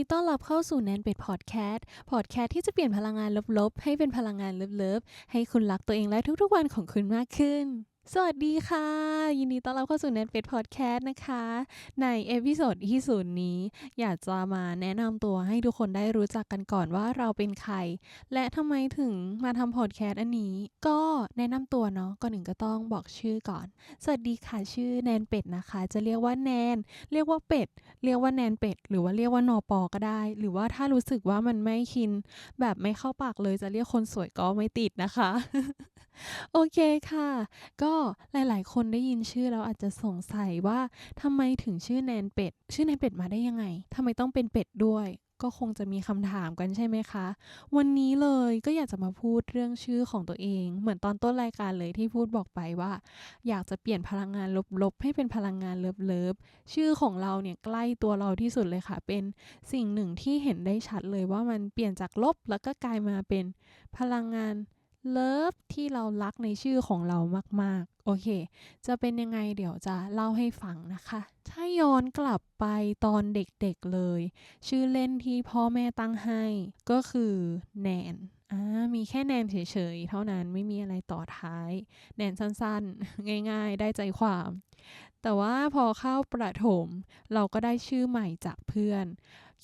ดีต้อนรับเข้าสู่แนนเป็ดพอดแคสต์พอดแคสต์ที่จะเปลี่ยนพลังงานลบๆ ให้เป็นพลังงานเลิฟๆ ให้คุณรักตัวเองและทุกๆวันของคุณมากขึ้น สวัสดีค่ะ ยินดีต้อนรับเข้าสู่แนนเป็ดพอดแคสต์นะคะ ในเอพิโซดที่ศูนย์นี้ อยากจะมาแนะนำตัวให้ทุกคนได้รู้จักกันก่อนว่าเราเป็นใคร และทำไมถึงมาทำพอดแคสต์อันนี้ ก็แนะนำตัวเนาะก่อนหนึ่งก็ต้องบอกชื่อก่อน สวัสดีค่ะชื่อแนนเป็ดนะคะ จะเรียกว่าแนน เรียกว่าเป็ด เรียกว่าแนนเป็ด หรือว่าเรียกว่านอปอก็ได้ หรือว่าถ้ารู้สึกว่ามันไม่คิน แบบไม่เข้าปากเลยจะเรียกคนสวยก็ไม่ติดนะคะ โอเคค่ะ ก็หลายๆ คนได้ยินชื่อแล้วอาจจะสงสัยว่าทำไมถึงชื่อแนนเป็ด ชื่อแนนเป็ดมาได้ยังไงทำไมต้องเป็นเป็ดด้วย ก็คงจะมีคำถามกันใช่ไหมคะ วันนี้เลยก็อยากจะมาพูดเรื่องชื่อของตัวเอง เหมือนตอนต้นรายการเลยที่พูดบอกไปว่า อยากจะเปลี่ยนพลังงานลบๆ ให้เป็นพลังงานเลิฟๆชื่อของเราเนี่ยใกล้ตัวเราที่สุดเลยค่ะ เป็นสิ่งหนึ่งที่เห็นได้ชัดเลยว่ามันเปลี่ยนจากลบแล้วก็กลายมาเป็นพลังงาน เลิฟที่เรารักในชื่อของเรามากๆ โอเค จะเป็นยังไงเดี๋ยวจะเล่าให้ฟังนะคะ ถ้าย้อนกลับไปตอนเด็กๆเลย ชื่อเล่นที่พ่อแม่ตั้งให้ก็คือแนนอ่ามีแค่แนนเฉยๆ เท่านั้นไม่มีอะไรต่อท้าย แนนสั้นๆ ง่ายๆ ได้ใจความ แต่ว่าพอเข้าประถม เราก็ได้ชื่อใหม่จากเพื่อน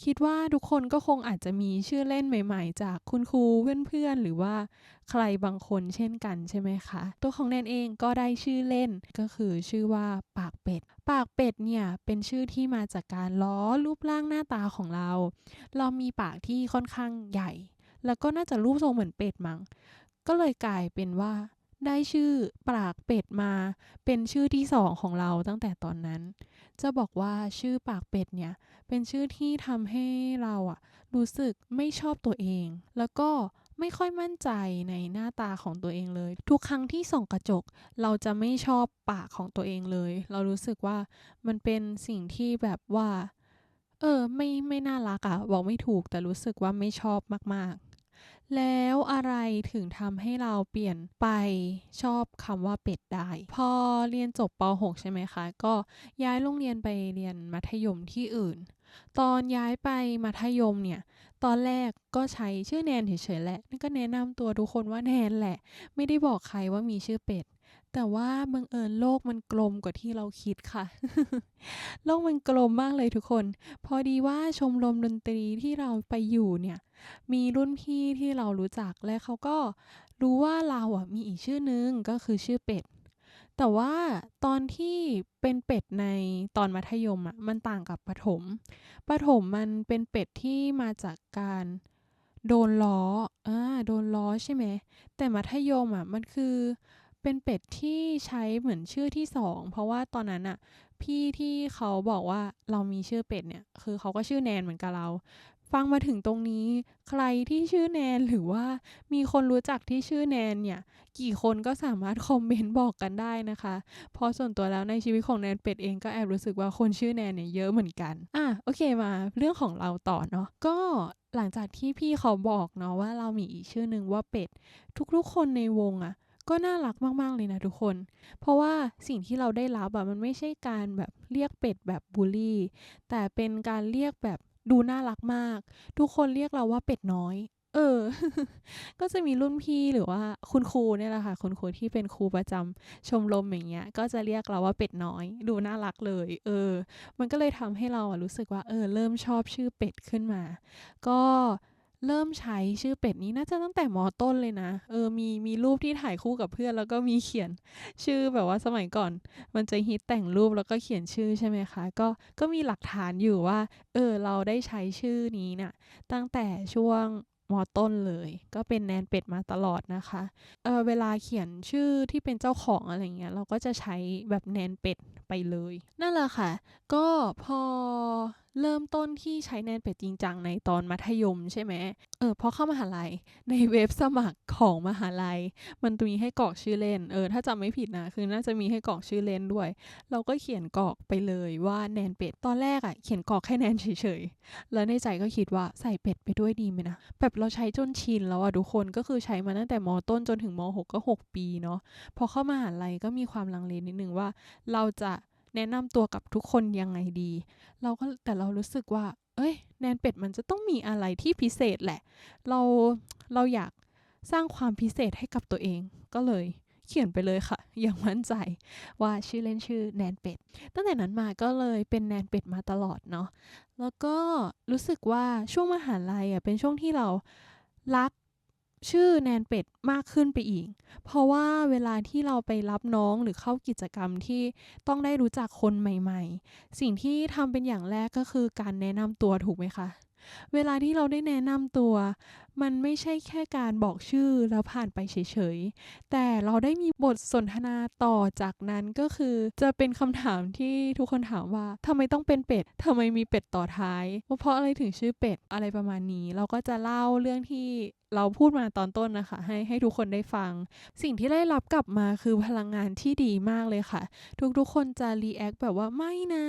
คิดว่าทุกคนก็คงอาจจะมีชื่อเล่นใหม่ ๆ จากคุณครูเพื่อนๆ หรือว่าใครบางคนเช่นกันใช่ไหมคะ ตัวของแนนเองก็ได้ชื่อเล่นก็คือชื่อว่าปากเป็ด ปากเป็ดเนี่ยเป็นชื่อที่มาจากการล้อรูปร่างหน้าตาของเรา เรามีปากที่ค่อนข้างใหญ่ แล้วก็น่าจะรูปทรงเหมือนเป็ดมั้งก็เลยกลายเป็นว่า ได้ชื่อปากเป็ดมาเป็นชื่อที่สองของเราตั้งแต่ตอนนั้น จะบอกว่าชื่อปากเป็ดเนี่ย เป็นชื่อที่ทำให้เราอะรู้สึกไม่ชอบตัวเอง แล้วก็ไม่ค่อยมั่นใจในหน้าตาของตัวเองเลย ทุกครั้งที่ส่องกระจก เราจะไม่ชอบปากของตัวเองเลย เรารู้สึกว่ามันเป็นสิ่งที่แบบว่า เออ ไม่ไม่น่ารักอะบอกไม่ถูกแต่รู้สึกว่าไม่ชอบมากๆ แล้วอะไรถึงทำให้เราเปลี่ยนไปชอบคำว่าเป็ดได้ พอเรียนจบป .6 ใช่ไหมคะ ก็ย้ายโรงเรียนไปเรียนมัธยมที่อื่น ตอนย้ายไปมัธยมเนี่ย ตอนแรกก็ใช้ชื่อแนนเฉยๆแหละนั่นก็แนะนำตัวทุกคนว่าแนนแหละ ไม่ได้บอกใครว่ามีชื่อเป็ด แต่ว่าบังเอิญโลกมันกลมกว่าที่เราคิดค่ะ โลกมันกลมมากเลยทุกคน พอดีว่าชมรมดนตรีที่เราไปอยู่เนี่ย มีรุ่นพี่ที่เรารู้จักและเขาก็รู้ว่าเราอะมีอีกชื่อนึงก็คือชื่อเป็ด แต่ว่าตอนที่เป็นเป็ดในตอนมัธยมอะมันต่างกับประถม ประถมมันเป็นเป็ดที่มาจากการโดนล้ออ่าโดนล้อใช่ไหม แต่มัธยมอะมันคือ เป็นเป็ดที่ใช้เหมือนชื่อที่สองเพราะว่าตอนนั้นอะพี่ที่เขาบอกว่าเรามีชื่อเป็ดเนี่ย คือเขาก็ชื่อแนนเหมือนกับเรา ฟังมาถึงตรงนี้ ใครที่ชื่อแนนหรือว่ามีคนรู้จักที่ชื่อแนนเนี่ย กี่คนก็สามารถคอมเมนต์บอกกันได้นะคะ เพราะส่วนตัวแล้วในชีวิตของแนนเป็ดเองก็แอบรู้สึกว่าคนชื่อแนนเนี่ยเยอะเหมือนกัน อะโอเคมาเรื่องของเราต่อเนาะก็หลังจากที่พี่เขาบอกเนาะว่าเรามีอีกชื่อหนึ่งว่าเป็ด ทุกๆคนในวงอะ่ะ ก็น่ารักมาก ๆ เลยนะทุกคน เพราะว่าสิ่งที่เราได้รับอะมันไม่ใช่การแบบเรียกเป็ดแบบบูลลี่ แต่เป็นการเรียกแบบดูน่ารักมาก ทุกคนเรียกเราว่าเป็ดน้อย เออ ก็จะมีรุ่นพี่หรือว่าคุณครูเนี่ยแหละค่ะ คุณครูที่เป็นครูประจำชมรมอย่างเงี้ย ก็จะเรียกเราว่าเป็ดน้อย ดูน่ารักเลย เออ มันก็เลยทำให้เราอะรู้สึกว่า เออ เริ่มชอบชื่อเป็ดขึ้นมา ก็ เริ่มใช้ชื่อเป็ดนี้น่าจะตั้งแต่มอต้นเลยนะ เออมีมีรูปที่ถ่ายคู่กับเพื่อน แล้วก็มีเขียนชื่อแบบว่าสมัยก่อน มันจะฮิตแต่งรูปแล้วก็เขียนชื่อใช่ไหมคะ ก็ก็มีหลักฐานอยู่ว่า เออเราได้ใช้ชื่อนี้น่ะตั้งแต่ช่วงมอต้นเลย ก็เป็นแนนเป็ดมาตลอดนะคะเออเวลาเขียนชื่อที่เป็นเจ้าของอะไรเงี้ยเราก็จะใช้แบบแนนเป็ดไปเลย นั่นแหละค่ะ ก็พอ เริ่มต้นที่ใช้แนนเป็ดจริงจังในตอนมัธยมใช่ไหมเออพอเข้ามหาลัยในเว็บสมัครของมหาลัย มันมีให้กรอกชื่อเล่น เออ ถ้าจำไม่ผิดนะ คือน่าจะมีให้กรอกชื่อเล่นด้วย เราก็เขียนกรอกไปเลยว่าแนนเป็ด ตอนแรกอะ่ะเขียนกรอกแค่แนนเฉยๆ แล้วในใจก็คิดว่าใส่เป็ดไปด้วยดีไหมนะ แบบเราใช้จนชินแล้วอะทุกคน ก็คือใช้มาตั้งแต่มต้นจนถึงมหกก็หกปีเนาะ พอเข้ามหาลัยก็มีความลังเลนิดนึงว่า เราจะ แนะนำตัวกับทุกคนยังไงดี เราก็แต่เรารู้สึกว่า เอ้ย แนนเป็ดมันจะต้องมีอะไรที่พิเศษแหละ เราเราอยากสร้างความพิเศษให้กับตัวเอง ก็เลยเขียนไปเลยค่ะ อย่างมั่นใจว่าชื่อเล่นชื่อแนนเป็ด ตั้งแต่นั้นมาก็เลยเป็นแนนเป็ดมาตลอดเนาะ แล้วก็รู้สึกว่าช่วงมหาลัยอะเป็นช่วงที่เรารัก ชื่อแนนเป็ดมากขึ้นไปอีก เพราะว่าเวลาที่เราไปรับน้องหรือเข้ากิจกรรมที่ต้องได้รู้จักคนใหม่ ๆ สิ่งที่ทำเป็นอย่างแรกก็คือการแนะนำตัวถูกไหมคะ เวลาที่เราได้แนะนำตัว มันไม่ใช่แค่การบอกชื่อแล้วผ่านไปเฉยๆ แต่เราได้มีบทสนทนาต่อจากนั้นก็คือ จะเป็นคำถามที่ทุกคนถามว่าทำไมต้องเป็นเป็ดทำไมมีเป็ดต่อท้ายว่าเพราะอะไรถึงชื่อเป็ดอะไรประมาณนี้ เราก็จะเล่าเรื่องที่เราพูดมาตอนต้นนะคะ ให้ให้ทุกคนได้ฟัง สิ่งที่ได้รับกลับมาคือพลังงานที่ดีมากเลยค่ะ ทุกๆคนจะรีแอคแบบว่าไม่นะ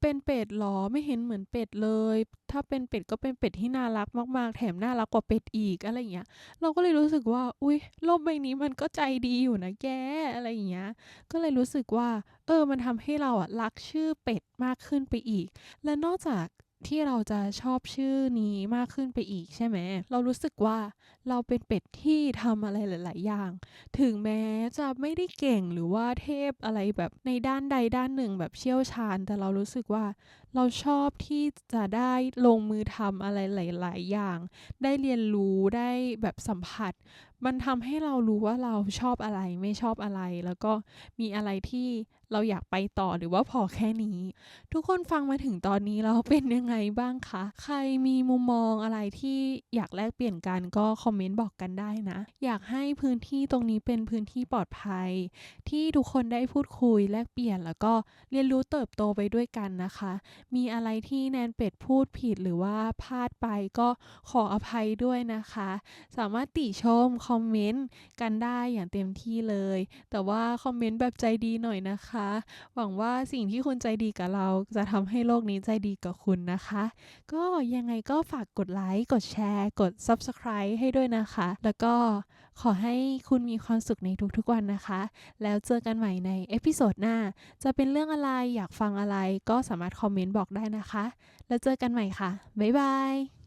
เป็นเป็ดหรอไม่เห็นเหมือนเป็ดเลย ถ้าเป็นเป็ดก็เป็นเป็ดที่น่ารักมากๆ แถมน่ารักกว่าเป็ดอีกอะไรอย่างเงี้ย เราก็เลยรู้สึกว่า อุ้ยโลกใบนี้มันก็ใจดีอยู่นะแกอะไรอย่างเงี้ย ก็เลยรู้สึกว่า เออ มันทำให้เราอะรักชื่อเป็ดมากขึ้นไปอีก และนอกจาก ที่เราจะชอบชื่อนี้มากขึ้นไปอีกใช่ไหม เรารู้สึกว่าเราเป็นเป็ดที่ทำอะไรหลาย ๆ อย่าง ถึงแม้จะไม่ได้เก่งหรือว่าเทพอะไรแบบในด้านใดด้านหนึ่งแบบเชี่ยวชาญ แต่เรารู้สึกว่าเราชอบที่จะได้ลงมือทำอะไรหลาย ๆ อย่าง ได้เรียนรู้ได้แบบสัมผัส มันทำให้เรารู้ว่าเราชอบอะไรไม่ชอบอะไร แล้วก็มีอะไรที่เราอยากไปต่อหรือว่าพอแค่นี้ ทุกคนฟังมาถึงตอนนี้เราเป็นยังไงบ้างคะ ใครมีมุมมองอะไรที่อยากแลกเปลี่ยนกันก็คอมเมนต์บอกกันได้นะ อยากให้พื้นที่ตรงนี้เป็นพื้นที่ปลอดภัย ที่ทุกคนได้พูดคุยแลกเปลี่ยนแล้วก็เรียนรู้เติบโตไปด้วยกันนะคะ มีอะไรที่แนนเป็ดพูดผิดหรือว่าพลาดไปก็ขออภัยด้วยนะคะ สามารถติชมคอมเมนต์กันได้อย่างเต็มที่เลย แต่ว่าคอมเมนต์แบบใจดีหน่อยนะคะ หวังว่าสิ่งที่คุณใจดีกับเราจะทำให้โลกนี้ใจดีกับคุณนะคะ ก็ยังไงก็ฝากกดไลค์กดแชร์กด Subscribe ให้ด้วยนะคะ แล้วก็ขอให้คุณมีความสุขในทุกๆวันนะคะ แล้วเจอกันใหม่ในเอพิโซดหน้า จะเป็นเรื่องอะไรอยากฟังอะไรก็สามารถคอมเมนต์บอกได้นะคะ แล้วเจอกันใหม่ค่ะ บ๊ายบาย